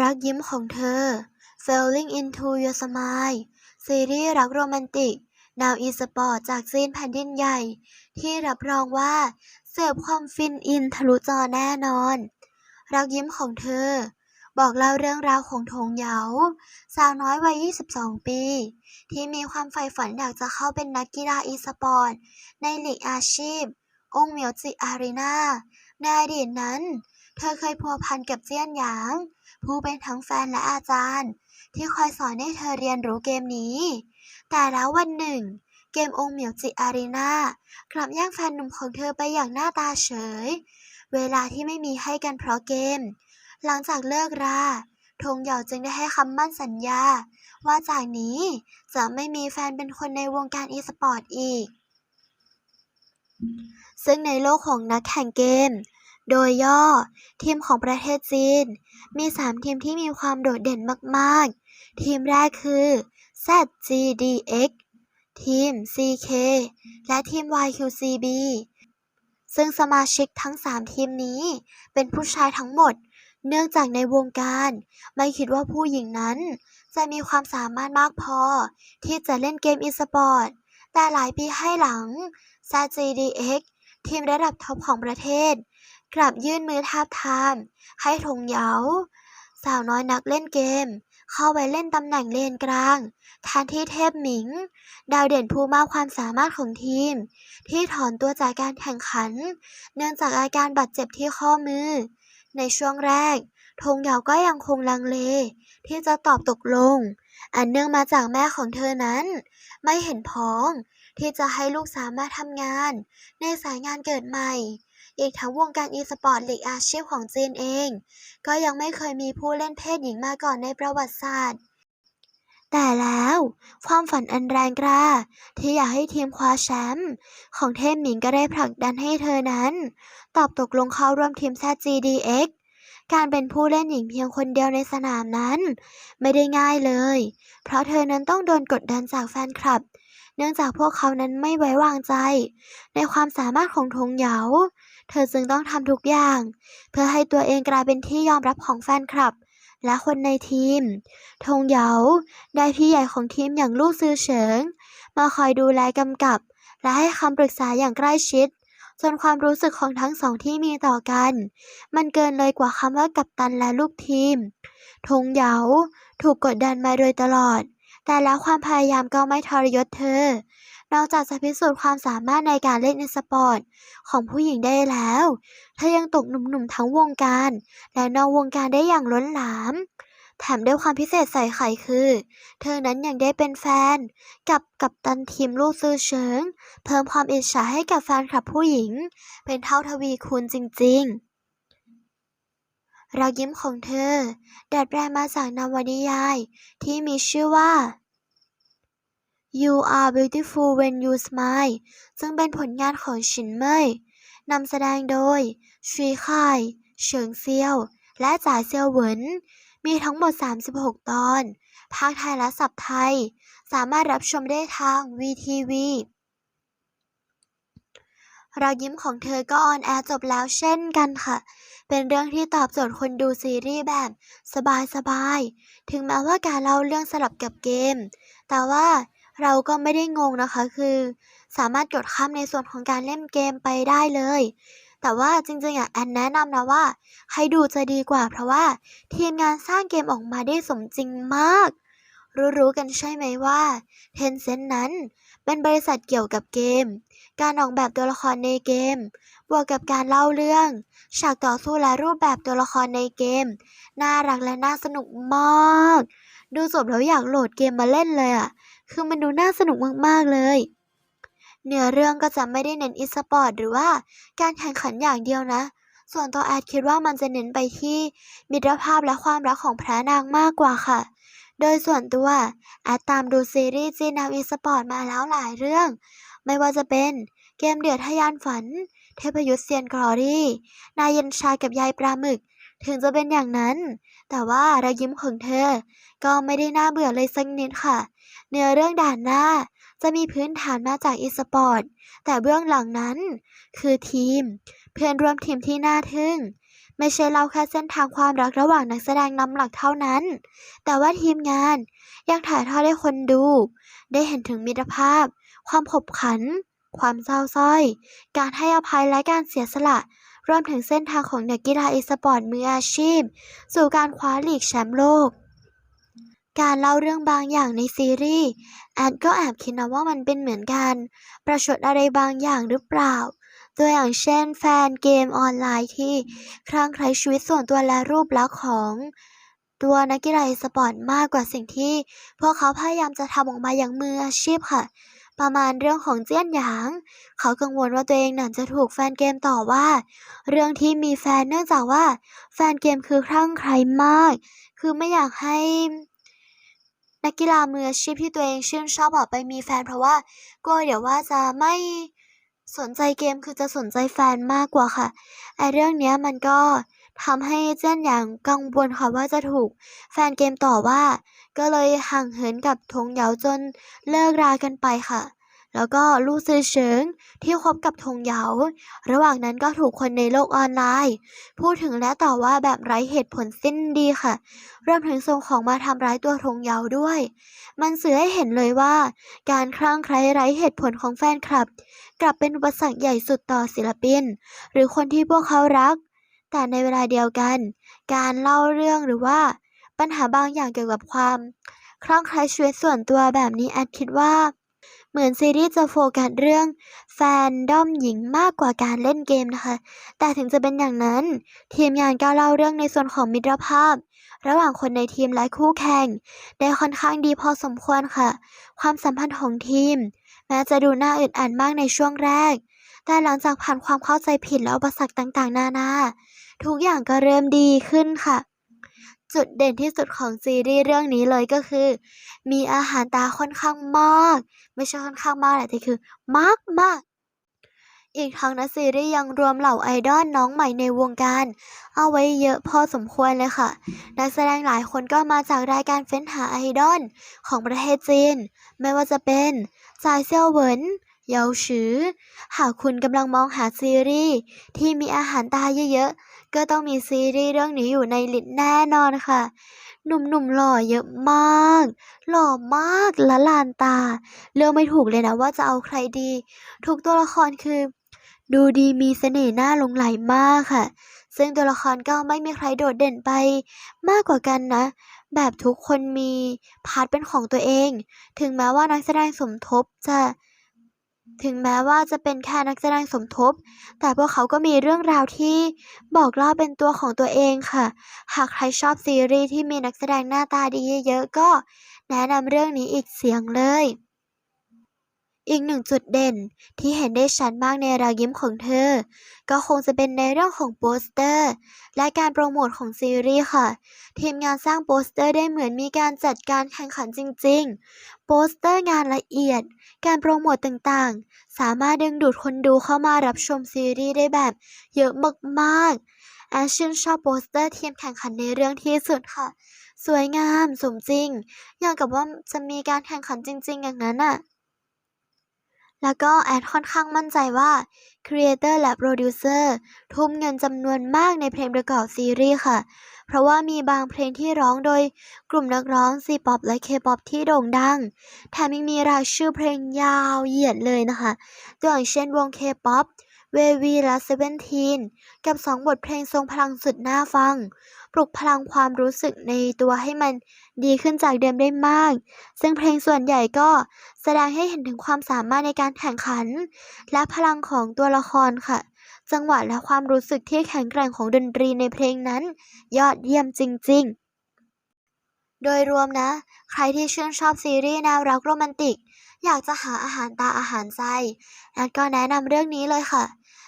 รักยิ้มของเธอ Falling into your smile ซีรีส์รักโรแมนติกแนวอีสปอร์ตจากจีนแผ่นดินใหญ่ ที่รับรองว่า เสิร์ฟความฟินอินทะลุจอแน่นอน รักยิ้มของเธอ บอกเล่าเรื่องราวของทงเหยาสาวน้อยวัย 22 ปี ที่มีความใฝ่ฝันอยากจะเข้าเป็นนักกีฬาอีสปอร์ตในลีกอาชีพ องค์เหมียวจิอารีนาในอดีตนั้น เธอเคยพัวพันกับเจี้ยนหยาง ผู้เป็นทั้งแฟนและอาจารย์ ที่คอยสอนให้เธอเรียนรู้เกมนี้ แต่แล้ววันหนึ่ง เกมองค์เหมียวจิอารีนากลับย่งแฟนหนุ่มของเธอไปอย่างหน้าตาเฉย เวลาที่ไม่มีให้กันเพราะเกม หลังจากเลิกราธงเหยาจึงได้ให้คำมั่นสัญญา ว่าจากนี้จะไม่มีแฟนเป็นคนในวงการอีสปอร์ตอีก ซึ่งในโลกของนักแข่งเกม โดยย่อ ทีมของประเทศจีน มี 3 ทีมที่มีความโดดเด่นมากๆ ทีมแรกคือ ZGDX ทีม CK และทีม YQCB ซึ่งสมาชิกทั้ง 3 ทีมนี้เป็นผู้ชายทั้งหมด เนื่องจากในวงการ ไม่คิดว่าผู้หญิงนั้น จะมีความสามารถมากพอ ที่จะเล่นเกมอีสปอร์ต แต่หลายปีให้หลัง ZGDX ทีมระดับท็อปของประเทศ กลับยื่นมือทาบทาม ให้ถงเหยาสาวน้อยนักเล่นเกม เข้าไปเล่นตำแหน่งเลนกลางแทนที่เทพหมิง ดาวเด่นผู้มากความสามารถของทีม ที่ถอนตัวจากการแข่งขัน เนื่องจากอาการบาดเจ็บที่ข้อมือ ในช่วงแรกธงเหยาก็ยังคงลังเล ที่จะตอบตกลง อันเนื่องมาจากแม่ของเธอนั้น ไม่เห็นพ้องที่จะให้ลูกสามารถทำงาน ในสายงานเกิดใหม่ อีกทั้งวงการอีสปอร์ตลีกอาชีพของจีนเอง ก็ยังไม่เคยมีผู้เล่นเพศหญิงมาก่อนในประวัติศาสตร์ แต่แล้วความฝันอันแรงกล้า ที่อยากให้ทีมคว้าแชมป์ของเทพหมิงก็ได้ผลักดันให้เธอนั้น ตอบตกลงเข้าร่วมทีม ZGDX การเป็นผู้เล่นหญิงเพียงคนเดียวในสนามนั้น ไม่ได้ง่ายเลย เพราะเธอนั้นต้องโดนกดดันจากแฟนคลับ เนื่องจากพวกเขานั้นไม่ไว้วางใจ ในความสามารถของธงเหยา เธอจึงต้องทำทุกอย่าง เพื่อให้ตัวเองกลายเป็นที่ยอมรับของแฟนคลับ และคนในทีมธงเหยาได้พี่ใหญ่ของทีมอย่างลู่ซือเฉิง มาคอยดูแลกำกับ และให้คำปรึกษาอย่างใกล้ชิดจนความรู้สึกของทั้งสองที่มีต่อกัน มันเกินเลยกว่าคำว่ากัปตันและลูกทีมธงเหยาถูกกดดันมาโดยตลอด แต่แล้วความพยายามก็ไม่ทรยศเธอ นอกจากจะพิสูจน์ความสามารถในการเล่นอีสปอร์ตของผู้หญิงได้แล้ว เธอยังตกหนุ่มๆทั้งวงการ และนอกวงการได้อย่างล้นหลาม แถมด้วยความพิเศษใส่ไข่คือ เธอนั้นยังได้เป็นแฟน กับกัปตันทีมลู่ซือเฉิง เพิ่มความอิจฉาให้กับแฟนคลับผู้หญิง เป็นเท่าทวีคูณจริง ๆ รักยิ้มของเธอ ดัดแปลงมาจากนวนิยาย ที่มีชื่อว่า You are beautiful when you smile ซึ่งเป็นผลงานของฉินเม่ยนำแสดงโดยชีค่ายเฉิงเซียว และจ๋าเซียวเหวิน มีทั้งหมด 36 ตอน ภาคไทยและสับไทย สามารถรับชมได้ทาง VTV รอยยิ้มของเธอก็ออนแอร์จบแล้วเช่นกันค่ะ เป็นเรื่องที่ตอบโจทย์คนดูซีรีส์แบบสบายๆ ถึงแม้ว่าการเล่าเรื่องสลับกับเกม แต่ว่าเราก็ไม่ได้งงนะคะคือ สามารถกดข้ามในส่วนของการเล่นเกมไปได้เลย แต่ว่าจริงๆอะแอนแนะนำนะว่า ให้ดูจะดีกว่าเพราะว่า ทีมงานสร้างเกมออกมาได้สมจริงมาก รู้ๆกันใช่ไหมว่า Tencent นั้นเป็นบริษัทเกี่ยวกับเกม การออกแบบตัวละครในเกม บวกกับการเล่าเรื่อง ฉากต่อสู้และรูปแบบตัวละครในเกม น่ารักและน่าสนุกมาก ดูจบแล้วอยากโหลดเกมมาเล่นเลยอะ คือมันดูน่าสนุกมากๆเลยเนื้อเรื่องก็จะไม่ได้เน้นอีสปอร์ตหรือว่าการแข่งขันอย่างเดียวนะ ส่วนตัวแอดคิดว่ามันจะเน้นไปที่มิตรภาพและความรักของพระนางมากกว่าค่ะ โดยส่วนตัวแอดตามดูซีรีส์จีนแนวอีสปอร์ตมาแล้วหลายเรื่อง ไม่ว่าจะเป็นเกมเดือดทยานฝัน เทพยุทธเซียนกรอรี่ นายเย็นชายกับยายปลาหมึก ถึงจะเป็นอย่างนั้น แต่ว่าระยิ้มของเธอ ก็ไม่ได้น่าเบื่อเลยสักนิดค่ะ เนื้อเรื่องด่านหน้าจะมีพื้นฐานมาจากอีสปอร์ตแต่เบื้องหลังนั้น คือทีม เพื่อนร่วมทีมที่น่าทึ่ง ไม่ใช่เล่าแค่เส้นทางความรักระหว่างนักแสดงนำหลักเท่านั้น แต่ว่าทีมงานยังถ่ายทอดให้คนดู ได้เห็นถึงมิตรภาพ ความขบขัน ความเศร้าสร้อย การให้อภัยและการเสียสละรวมถึงเส้นทางของนักกีฬาอีสปอร์ตมืออาชีพ สู่การคว้าลีกแชมป์โลก การเล่าเรื่องบางอย่างในซีรีส์แอดก็แอบคิดนะว่ามันเป็นเหมือนกัน ประชดอะไรบางอย่างหรือเปล่า ตัวอย่างเช่นแฟนเกมออนไลน์ที่คลั่งไคล้ชีวิตส่วนตัวและรูปลักษณ์ของตัวนักกีฬาสปอร์ตมากกว่าสิ่งที่ พวกเขาพยายามจะทำออกมาอย่างมืออาชีพค่ะ ประมาณเรื่องของเจี้ยนหยาง เขากังวลว่าตัวเองน่าจะถูกแฟนเกมต่อว่า เรื่องที่มีแฟนเนื่องจากว่า แฟนเกมคือคลั่งไคล้มาก คือไม่อยากให้นักกีฬามืออาชีพที่ตัวเองชื่นชอบออกไปมีแฟนเพราะว่ากลัวเดี๋ยวว่าจะไม่ สนใจเกมคือจะสนใจแฟนมากกว่าค่ะไอเรื่องเนี้ยมันก็ทำให้เจี้นหยางกังวลค่ะว่าจะถูกแฟนเกมต่อว่า ก็เลยห่างเหินกับทงเหยาจนเลิกรากันไปค่ะ แล้วก็ลู่ซือเฉิงที่คบกับทงเหยา ระหว่างนั้นก็ถูกคนในโลกออนไลน์ พูดถึงและต่อว่าแบบไร้เหตุผลสิ้นดีค่ะรวมถึงส่งของมาทำร้ายตัวทงเหยาด้วย มันสื่อให้เห็นเลยว่า การคลั่งไคล้ไร้เหตุผลของแฟนคลับ กลับเป็นอุปสรรคใหญ่สุดต่อศิลปิน หรือคนที่พวกเขารัก แต่ในเวลาเดียวกัน การเล่าเรื่องหรือว่าปัญหาบางอย่างเกี่ยวกับความคลั่งไคล้ชีวิตส่วนตัวแบบนี้แอดคิดว่า เหมือนซีรีส์จะโฟกัสเรื่องแฟนด้อมหญิงมากกว่าการเล่นเกมนะคะ แต่ถึงจะเป็นอย่างนั้น ทีมงานก็เล่าเรื่องในส่วนของมิตรภาพ ระหว่างคนในทีมและคู่แข่ง ได้ค่อนข้างดีพอสมควรค่ะ ความสัมพันธ์ของทีม แม้จะดูน่าอึดอัดมากในช่วงแรก แต่หลังจากผ่านความเข้าใจผิดและอุปสรรคต่างๆ นานา ทุกอย่างก็เริ่มดีขึ้นค่ะ จุดเด่นที่สุดของซีรีส์เรื่องนี้เลยก็คือ มีอาหารตาค่อนข้างมาก ไม่ใช่ค่อนข้างมากแหละแต่คือ มากมาก อีกทั้งนะซีรีส์ยังรวมเหล่าไอดอลน้องใหม่ในวงการ เอาไว้เยอะพอสมควรเลยค่ะ นักแสดงหลายคนก็มาจากรายการเฟ้นหาไอดอลของประเทศจีน ไม่ว่าจะเป็นจายเซียวเหวินเยาชือ หากคุณกำลังมองหาซีรีส์ที่มีอาหารตาเยอะๆ ก็ต้องมีซีรีส์เรื่องนี้อยู่ในลิสต์แน่นอนค่ะ หนุ่มๆหล่อเยอะมาก หล่อมากละลานตา เลือกไม่ถูกเลยนะว่าจะเอาใครดี ทุกตัวละครคือ ดูดีมีเสน่ห์น่าหลงไหลมากค่ะ ซึ่งตัวละครก็ไม่มีใครโดดเด่นไปมากกว่ากันนะ แบบทุกคนมีพาร์ทเป็นของตัวเอง ถึงแม้ว่านักแสดงสมทบจะ ถึงแม้ว่าจะเป็นแค่นักแสดงสมทบ แต่พวกเขาก็มีเรื่องราวที่บอกเล่าเป็นตัวของตัวเองค่ะ หากใครชอบซีรีส์ที่มีนักแสดงหน้าตาดีเยอะๆก็แนะนำเรื่องนี้อีกเสียงเลย อีกหนึ่งจุดเด่นที่เห็นได้ชัดมากในรอยยิ้มของเธอ ก็คงจะเป็นในเรื่องของโปสเตอร์ และการโปรโมทของซีรีส์ค่ะ ทีมงานสร้างโปสเตอร์ได้เหมือนมีการจัดการแข่งขันจริง ๆ โปสเตอร์งานละเอียด การโปรโมทต่างๆ สามารถดึงดูดคนดูเข้ามารับชมซีรีส์ได้แบบเยอะมากๆแอชชื่นชอบโปสเตอร์ทีมแข่งขันในเรื่องที่สุดค่ะ สวยงามสมจริง อย่างกับว่าจะมีการแข่งขันจริง ๆ อย่างนั้นอะ แล้วก็แอดค่อนข้างมั่นใจว่าครีเอเตอร์และโปรดิวเซอร์ทุ่มเงินจำนวนมากในเพลงประกอบซีรีส์ค่ะ เพราะว่ามีบางเพลงที่ร้องโดยกลุ่มนักร้องซีป๊อปและเคป๊อปที่โด่งดัง แถมยังมีรายชื่อเพลงยาวเหยียดเลยนะคะ ตัวอย่างเช่นวงเคป๊อป เววีและเซเว่นทีนกับสองบทเพลงทรงพลังสุดน่าฟัง ปลุกพลังความรู้สึกในตัวให้มันดีขึ้นจากเดิมได้มาก ซึ่งเพลงส่วนใหญ่ก็แสดงให้เห็นถึงความสามารถในการแข่งขัน และพลังของตัวละครค่ะ จังหวะและความรู้สึกที่แข็งแกร่งของดนตรีในเพลงนั้น ยอดเยี่ยมจริง ๆโดยรวมนะ ใครที่ชื่นชอบซีรีส์แนวรักโรแมนติก อยากจะหาอาหารตาอาหารใจแอดก็แนะนำเรื่องนี้เลยค่ะ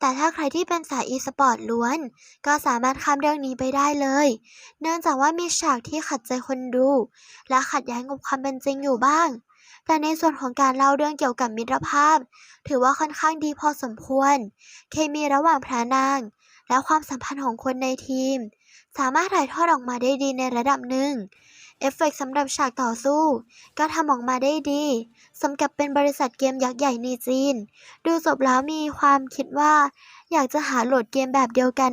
แต่ถ้าใครที่เป็นสายอีสปอร์ตล้วน ก็สามารถข้ามเรื่องนี้ไปได้เลย เนื่องจากว่ามีฉากที่ขัดใจคนดู และขัดแย้งกับความเป็นจริงอยู่บ้าง แต่ในส่วนของการเล่าเรื่องเกี่ยวกับมิตรภาพ ถือว่าค่อนข้างดีพอสมควร เคมีระหว่างพระนาง และความสัมพันธ์ของคนในทีม สามารถถ่ายทอดออกมาได้ดีในระดับหนึ่งเอฟเฟกต์สำหรับฉากต่อสู้ ก็ทำออกมาได้ดี สมกับเป็นบริษัทเกมยักษ์ใหญ่ในจีน ดูจบแล้วมีความคิดว่า อยากจะหาโหลดเกมแบบเดียวกัน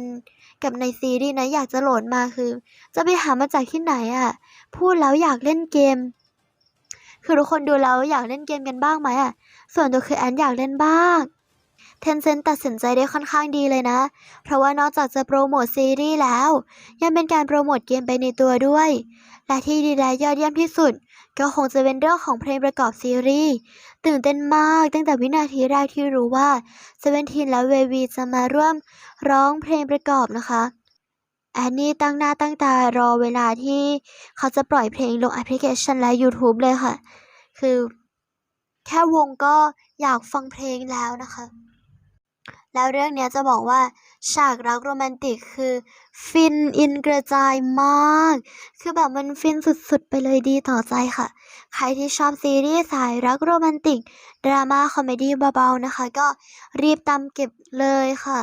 กับในซีรีส์นะอยากจะโหลดมาคือ จะไปหามาจากที่ไหนอะพูดแล้วอยากเล่นเกม คือทุกคนดูแล้วอยากเล่นเกมกันบ้างไหมอะ ส่วนตัวคือแอนอยากเล่นบ้างเทนเซนตัดสินใจได้ค่อนข้างดีเลยนะ เพราะว่านอกจากจะโปรโมทซีรีส์แล้ว ยังเป็นการโปรโมทเกมไปในตัวด้วย และที่ดีและยอดเยี่ยมที่สุด ก็คงจะเป็นเรื่องของเพลงประกอบซีรีส์ตื่นเต้นมากตั้งแต่วินาทีแรกที่รู้ว่าเซเว่นทีนและเววีจะมาร่วมร้องเพลงประกอบนะคะแอนนี่ตั้งหน้าตั้งตารอเวลาที่เขาจะปล่อยเพลงลงแอปพลิเคชันและ YouTube เลยค่ะ คือแค่วงก็อยากฟังเพลงแล้วนะคะ แล้วเรื่องนี้จะบอกว่าฉากรักโรแมนติกคือ ฟินอินกระจายมาก คือแบบมันฟินสุดๆ ไปเลยดีต่อใจค่ะ ใครที่ชอบซีรีส์สายรักโรแมนติก ดราม่าคอมเมดี้เบาๆนะคะ ก็รีบตามเก็บเลยค่ะ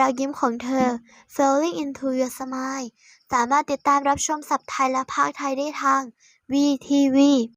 รักยิ้มของเธอ Falling into your smile สามารถติดตามรับชมสับไทยและภาคไทยได้ทาง VTV